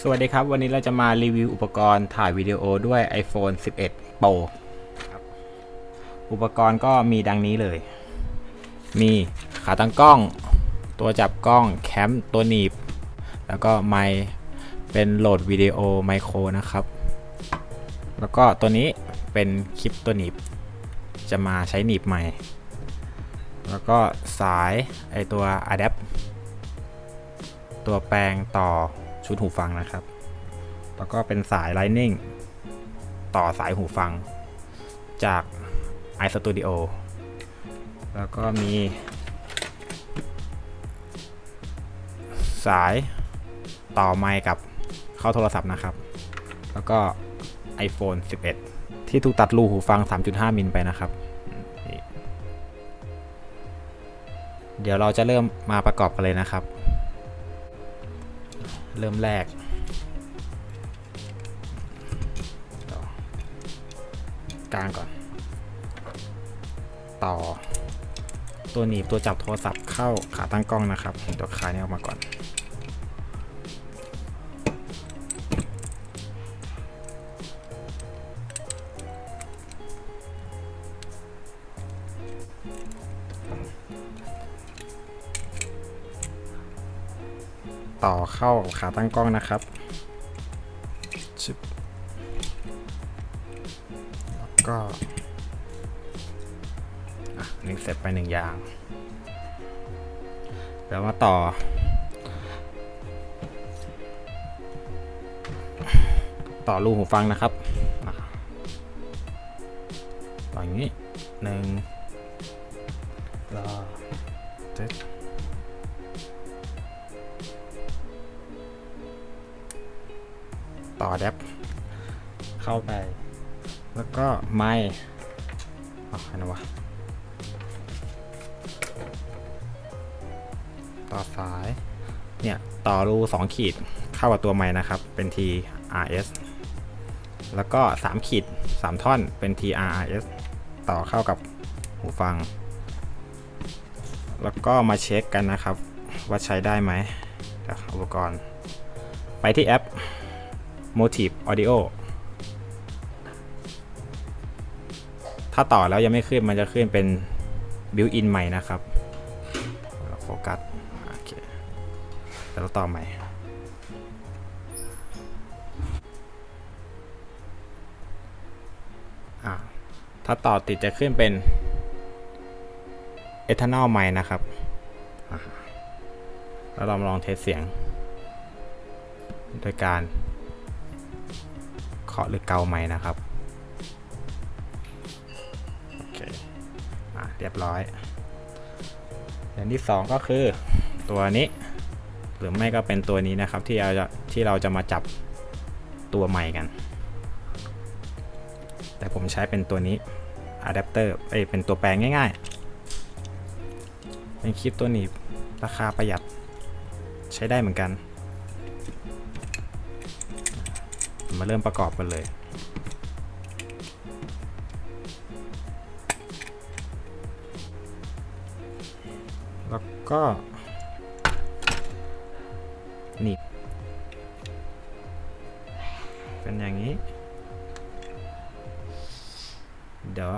สวัสดีครับ วันนี้เราจะมารีวิวอุปกรณ์ถ่ายวิดีโอด้วย iPhone 11 Pro ครับอุปกรณ์ก็มีดังนี้เลย มีขาตั้งกล้อง ตัวจับกล้องแคมตัวหนีบ แล้วก็ไมเป็นโหลดวิดีโอไมโครนะครับ แล้วก็ตัวนี้เป็นคลิปตัวหนีบ จะมาใช้หนีบใหม่ แล้วก็สายไอตัว Adapt ตัวแปลงต่อ ชุดหูฟังนะครับ แล้วก็เป็นสาย Lightning ต่อสายหูฟังจาก iStudio แล้วก็มี สายต่อไมค์กับเข้าโทรศัพท์นะครับ แล้วก็ iPhone 11 ที่ถูกตัดรูหูฟัง 3.5 มิลไปนะครับ เดี๋ยวเราจะเริ่มมาประกอบกันเลยนะครับ เริ่มแรกกลางก่อน ต่อ ตัวหนีบตัวจับโทรศัพท์เข้าขาตั้งกล้องนะครับเห็นตัวคายนี้ออกมาก่อน ต่อเข้าขาตั้งกล้องนะครับชึบแล้วก็หนึ่งเสร็จไปหนึ่งอย่าง แล้วมาต่อ ต่อรูหูฟังนะครับต่ออย่างนี้หนึ่งรอเจ็ด ต่อแดปเข้าไป แล้วก็ไม้เอาใครนะวะ ต่อสาย เนี่ย ต่อรู2ขีดเข้ากับตัวไม้นะครับ เป็น TRS แล้วก็ 3 ขีด 3 ท่อนเป็น TRRS ต่อเข้ากับหูฟัง แล้วก็มาเช็คกันนะครับ ว่าใช้ได้ไหมจากอุปกรณ์ ไปที่แอป Motive Audio ถ้าต่อแล้วยังไม่ขึ้นมันจะขึ้นเป็น built-in ใหม่นะครับเราโฟกัสโอเคแล้วเราต่อใหม่ ถ้าต่อติดจะขึ้นเป็น eternal ใหม่นะครับแล้วเรามาลองเทสเสียง โดยการาะหรือเกาไม้นะครับโอเคอะเรียบร้อย อย่างที่สองก็คือตัวนี้ หรือไม่ก็เป็นตัวนี้นะครับที่เราจะที่เราจะมาจับตัวใหม่กัน แต่ผมใช้เป็นตัวนี้อะแดปเตอร์เอ้ยเป็นตัวแปลงง่ายๆเป็นคลิปตัวหนีบราคาประหยัดใช้ได้เหมือนกัน มาเริ่มประกอบกันเลย แล้วก็หนีบเป็นอย่างนี้ เดี๋ยว